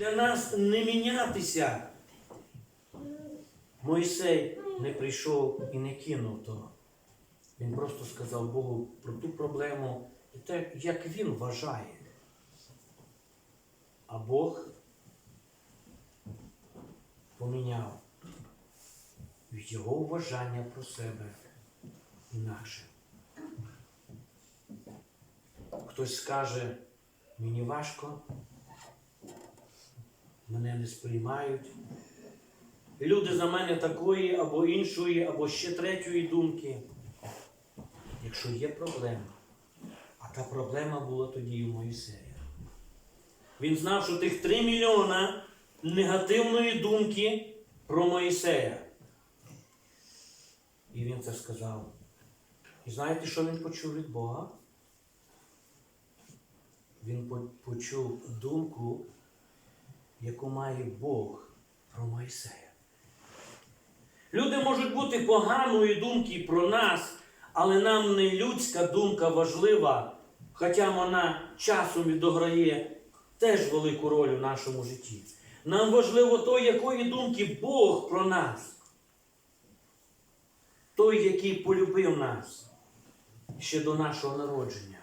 Для нас не мінятися. Мойсей не прийшов і не кинув того. Він просто сказав Богу про ту проблему і те, як він вважає. А Бог поміняв його вважання про себе інакше. Хтось скаже, мені важко, мене не сприймають. Люди за мене такої або іншої, або ще третьої думки. Якщо є проблема, а та проблема була тоді у Моїсея. Він знав, що тих 3 мільйона негативної думки про Моїсея. І він це сказав. І знаєте, що він почув від Бога? Він почув думку, яку має Бог про Моїсея. Люди можуть бути поганої думки про нас, але нам не людська думка важлива, хоча вона часом відограє теж велику роль у нашому житті. Нам важливо то, якої думки Бог про нас. Той, який полюбив нас ще до нашого народження.